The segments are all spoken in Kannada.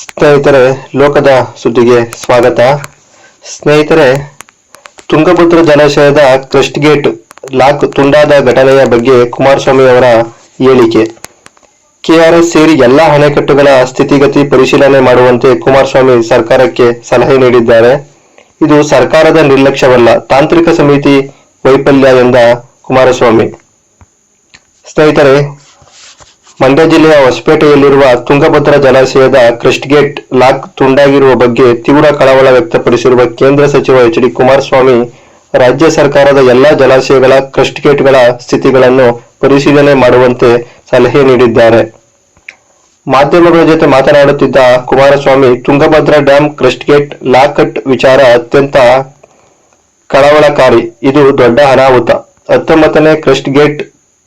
ಸ್ನೇಹಿತರೆ, ಲೋಕದ ಸುದ್ದಿಗೆ ಸ್ವಾಗತ. ಸ್ನೇಹಿತರೆ, ತುಂಗಭದ್ರ ಜಲಾಶಯದ ಕ್ರಸ್ಟ್ ಗೇಟ್ ಲಾಕ್ ತುಂಡಾದ ಘಟನೆಯ ಬಗ್ಗೆ ಕುಮಾರಸ್ವಾಮಿ ಅವರ ಹೇಳಿಕೆ. ಕೆಆರ್ಎಸ್ ಸೇರಿ ಎಲ್ಲ ಅಣೆಕಟ್ಟುಗಳ ಸ್ಥಿತಿಗತಿ ಪರಿಶೀಲನೆ ಮಾಡುವಂತೆ ಕುಮಾರಸ್ವಾಮಿ ಸರ್ಕಾರಕ್ಕೆ ಸಲಹೆ ನೀಡಿದ್ದಾರೆ. ಇದು ಸರ್ಕಾರದ ನಿರ್ಲಕ್ಷ್ಯವಲ್ಲ, ತಾಂತ್ರಿಕ ಸಮಿತಿ ವೈಫಲ್ಯ ಎಂದ ಕುಮಾರಸ್ವಾಮಿ. ಸ್ನೇಹಿತರೆ ಮಂಡ್ಯ ಜಿಲ್ಲೆಯ ಹೊಸಪೇಟೆಯಲ್ಲಿರುವ ತುಂಗಭದ್ರಾ ಜಲಾಶಯದ ಕ್ರಿಸ್ಟ್ಗೇಟ್ ಲಾಕ್ ತುಂಡಾಗಿರುವ ಬಗ್ಗೆ ತೀವ್ರ ಕಳವಳ ವ್ಯಕ್ತಪಡಿಸಿರುವ ಕೇಂದ್ರ ಸಚಿವ ಎಚ್ ಡಿ ಕುಮಾರಸ್ವಾಮಿ, ರಾಜ್ಯ ಸರ್ಕಾರದ ಎಲ್ಲಾ ಜಲಾಶಯಗಳ ಕ್ರಿಸ್ಟ್ಗೇಟ್ಗಳ ಸ್ಥಿತಿಗಳನ್ನು ಪರಿಶೀಲನೆ ಮಾಡುವಂತೆ ಸಲಹೆ ನೀಡಿದ್ದಾರೆ. ಮಾಧ್ಯಮಗಳ ಜೊತೆ ಮಾತನಾಡುತ್ತಿದ್ದ Kumaraswamy, Tungabhadra dam crest gate ಲಾಕಟ್ ವಿಚಾರ ಅತ್ಯಂತ ಕಳವಳಕಾರಿ. ಇದು ದೊಡ್ಡ ಅನಾಹುತ. ಹತ್ತೊಂಬತ್ತನೇ ಕ್ರಸ್ಟ್ ಗೇಟ್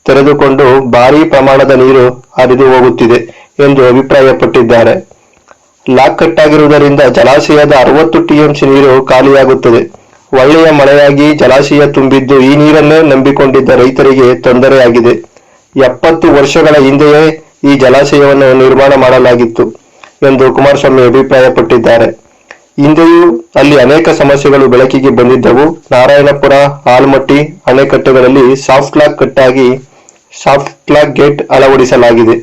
ತೆರೆದುಕೊಂಡು ಭಾರೀ ಪ್ರಮಾಣದ ನೀರು ಹರಿದು ಹೋಗುತ್ತಿದೆ ಎಂದು ಅಭಿಪ್ರಾಯಪಟ್ಟಿದ್ದಾರೆ. ಲಾಕ್ ಕಟ್ಟಾಗಿರುವುದರಿಂದ ಜಲಾಶಯದ ಅರವತ್ತು ಟಿಎಂಸಿ ನೀರು ಖಾಲಿಯಾಗುತ್ತದೆ. ಒಳ್ಳೆಯ ಮಳೆಯಾಗಿ ಜಲಾಶಯ ತುಂಬಿದ್ದು ಈ ನೀರನ್ನೇ ನಂಬಿಕೊಂಡಿದ್ದ ರೈತರಿಗೆ ತೊಂದರೆಯಾಗಿದೆ. ಎಪ್ಪತ್ತು ವರ್ಷಗಳ ಹಿಂದೆಯೇ ಈ ಜಲಾಶಯವನ್ನು ನಿರ್ಮಾಣ ಮಾಡಲಾಗಿತ್ತು ಎಂದು ಕುಮಾರಸ್ವಾಮಿ ಅಭಿಪ್ರಾಯಪಟ್ಟಿದ್ದಾರೆ. ಹಿಂದೆಯೂ ಅಲ್ಲಿ ಅನೇಕ ಸಮಸ್ಯೆಗಳು ಬೆಳಕಿಗೆ ಬಂದಿದ್ದವು. ನಾರಾಯಣಪುರ, ಆಲ್ಮಟ್ಟಿ, ಅಣೆಕಟ್ಟುಗಳಲ್ಲಿ ಸಾಫ್ಟ್ ಲಾಕ್ ಕಟ್ಟಾಗಿ ಸಾಫ್ಟ್ ಕ್ಲಾಕ್ ಗೇಟ್ ಅಳವಡಿಸಲಾಗಿದೆ.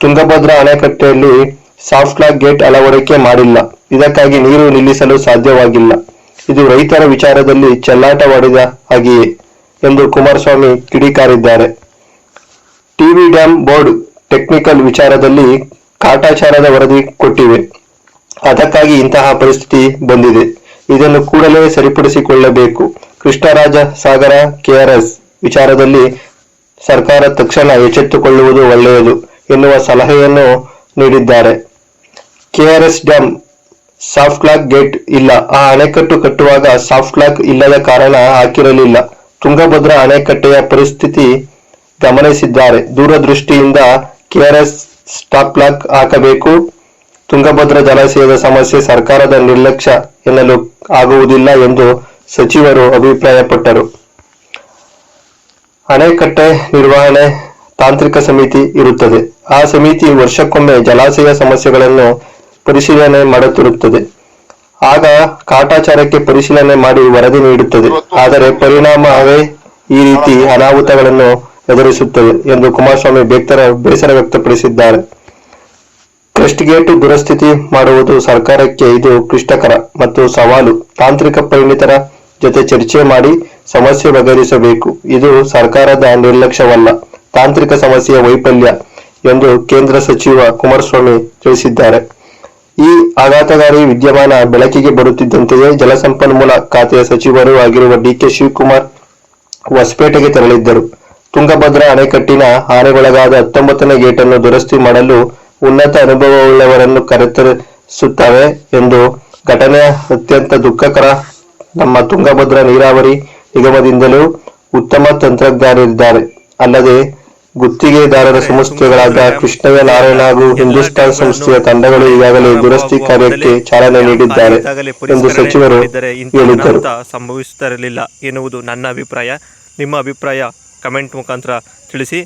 ತುಂಗಭದ್ರಾ ಅಣೆಕಟ್ಟೆಯಲ್ಲಿ ಸಾಫ್ಟ್ ಕ್ಲಾಕ್ ಗೇಟ್ ಅಳವಡಿಕೆ ಮಾಡಿಲ್ಲ. ಇದಕ್ಕಾಗಿ ನೀರು ನಿಲ್ಲಿಸಲು ಸಾಧ್ಯವಾಗಿಲ್ಲ. ಇದು ರೈತರ ವಿಚಾರದಲ್ಲಿ ಚೆಲ್ಲಾಟವಾಡಿದ ಹಾಗೆಯೇ ಎಂದು ಕುಮಾರಸ್ವಾಮಿ ಕಿಡಿಕಾರಿದ್ದಾರೆ. ಟಿವಿ ಡ್ಯಾಂ ಬೋರ್ಡ್ ಟೆಕ್ನಿಕಲ್ ವಿಚಾರದಲ್ಲಿ ಕಾಟಾಚಾರದ ವರದಿ ಕೊಟ್ಟಿವೆ. ಅದಕ್ಕಾಗಿ ಇಂತಹ ಪರಿಸ್ಥಿತಿ ಬಂದಿದೆ. ಇದನ್ನು ಕೂಡಲೇ ಸರಿಪಡಿಸಿಕೊಳ್ಳಬೇಕು. ಕೃಷ್ಣರಾಜ ಸಾಗರ ಕೆಆರ್ಎಸ್ ವಿಚಾರದಲ್ಲಿ ಸರ್ಕಾರ ತಕ್ಷಣ ಎಚ್ಚೆತ್ತುಕೊಳ್ಳುವುದು ಒಳ್ಳೆಯದು ಎನ್ನುವ ಸಲಹೆಯನ್ನು ನೀಡಿದ್ದಾರೆ. KRS dam soft lock gate ಇಲ್ಲ. ಆ ಅಣೆಕಟ್ಟು ಕಟ್ಟುವಾಗ ಸಾಫ್ಟ್ ಲಾಕ್ ಇಲ್ಲದ ಕಾರಣ ಹಾಕಿರಲಿಲ್ಲ. ತುಂಗಭದ್ರಾ ಅಣೆಕಟ್ಟೆಯ ಪರಿಸ್ಥಿತಿ ಗಮನಿಸಿದ್ದಾರೆ. ದೂರದೃಷ್ಟಿಯಿಂದ ಕೆಆರ್ಎಸ್ ಸ್ಟಾಪ್ ಲಾಕ್ ಹಾಕಬೇಕು. ತುಂಗಭದ್ರಾ ಜಲಾಶಯದ ಸಮಸ್ಯೆ ಸರ್ಕಾರದ ನಿರ್ಲಕ್ಷ್ಯ ಎನ್ನಲು ಆಗುವುದಿಲ್ಲ ಎಂದು ಸಚಿವರು ಅಭಿಪ್ರಾಯಪಟ್ಟರು. ಅಣೆಕಟ್ಟೆ ನಿರ್ವಹಣೆ ತಾಂತ್ರಿಕ ಸಮಿತಿ ಇರುತ್ತದೆ. ಆ ಸಮಿತಿ ವರ್ಷಕ್ಕೊಮ್ಮೆ ಜಲಾಶಯ ಸಮಸ್ಯೆಗಳನ್ನು ಪರಿಶೀಲನೆ ಮಾಡುತ್ತಿರುತ್ತದೆ ಆಗ ಕಾಟಾಚಾರಕ್ಕೆ ಪರಿಶೀಲನೆ ಮಾಡಿ ವರದಿ ನೀಡುತ್ತದೆ. ಆದರೆ ಪರಿಣಾಮವೇ ಈ ರೀತಿ ಅನಾಹುತಗಳನ್ನು ಎದುರಿಸುತ್ತದೆ ಎಂದು ಕುಮಾರಸ್ವಾಮಿ ಬೇಕ್ತರ ಬೇಸರ ವ್ಯಕ್ತಪಡಿಸಿದ್ದಾರೆ. ಕ್ರಸ್ಟ್ ಗೇಟ್ ದುರಸ್ಥಿತಿ ಮಾಡುವುದು ಸರ್ಕಾರಕ್ಕೆ ಇದು ಕ್ಲಿಷ್ಟಕರ ಮತ್ತು ಸವಾಲು. ತಾಂತ್ರಿಕ ಪರಿಣಿತರ ಜೊತೆ ಚರ್ಚೆ ಮಾಡಿ ಸಮಸ್ಯೆ ಬಗೆಹರಿಸಬೇಕು. ಇದು ಸರ್ಕಾರದ ನಿರ್ಲಕ್ಷ್ಯವಲ್ಲ. ತಾಂತ್ರಿಕ ಸಮಸ್ಯೆಯ ವೈಫಲ್ಯ ಎಂದು ಕೇಂದ್ರ ಸಚಿವ ಕುಮಾರಸ್ವಾಮಿ ತಿಳಿಸಿದ್ದಾರೆ. ಈ ಆಘಾತಕಾರಿ ವಿದ್ಯಮಾನ ಬೆಳಕಿಗೆ ಬರುತ್ತಿದ್ದಂತೆಯೇ ಜಲಸಂಪನ್ಮೂಲ ಖಾತೆಯ ಸಚಿವರು ಆಗಿರುವ ಡಿಕೆ ಶಿವಕುಮಾರ್ ಹೊಸಪೇಟೆಗೆ ತೆರಳಿದ್ದರು. ತುಂಗಭದ್ರಾ ಅಣೆಕಟ್ಟಿನ ಹಾನಿಗೊಳಗಾದ ಹತ್ತೊಂಬತ್ತನೇ ಗೇಟನ್ನು ದುರಸ್ತಿ ಮಾಡಲು ಉನ್ನತ ಅನುಭವವುಳ್ಳವರನ್ನು ಕರೆತರಿಸುತ್ತವೆ ಎಂದು ಘಟನೆ ಅತ್ಯಂತ ದುಃಖಕರ ನಮ್ಮ ತುಂಗಭದ್ರಾ ನೀರಾವರಿ ನಿಗಮದಿಂದಲೂ ಉತ್ತಮ ತಂತ್ರಜ್ಞಾನರಿದ್ದಾರೆ ಅಲ್ಲದೆ, ಗುತ್ತಿಗೆದಾರರ ಸಂಸ್ಥೆಗಳಾದ ಕೃಷ್ಣವೇ ನಾರಾಯಣ ಹಾಗೂ ಹಿಂದೂಸ್ತಾನ್ ಸಂಸ್ಥೆಯ ತಂಡಗಳು ಈಗಾಗಲೇ ದುರಸ್ತಿ ಕಾರ್ಯಕ್ಕೆ ಚಾಲನೆ ನೀಡಿದ್ದಾರೆ ಎಂದು ಸಚಿವರು ಹೇಳಿದ್ದರು. ಸಂಭವಿಸುತ್ತಿರಲಿಲ್ಲ ಎನ್ನುವುದು ನನ್ನ ಅಭಿಪ್ರಾಯ. ನಿಮ್ಮ ಅಭಿಪ್ರಾಯ ಕಮೆಂಟ್ ಮುಖಾಂತರ ತಿಳಿಸಿ.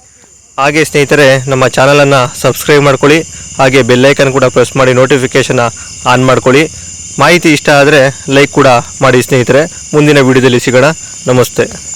ಹಾಗೆ ಸ್ನೇಹಿತರೆ, ನಮ್ಮ ಚಾನಲನ್ನು ಸಬ್ಸ್ಕ್ರೈಬ್ ಮಾಡ್ಕೊಳ್ಳಿ. ಹಾಗೆ ಬೆಲ್ಲೈಕನ್ ಕೂಡ ಪ್ರೆಸ್ ಮಾಡಿ ನೋಟಿಫಿಕೇಷನ್ ಆನ್ ಮಾಡ್ಕೊಳ್ಳಿ. ಮಾಹಿತಿ ಇಷ್ಟ ಆದರೆ ಲೈಕ್ ಕೂಡ ಮಾಡಿ ಸ್ನೇಹಿತರೆ. ಮುಂದಿನ ವಿಡಿಯೋದಲ್ಲಿ ಸಿಗೋಣ. ನಮಸ್ತೆ.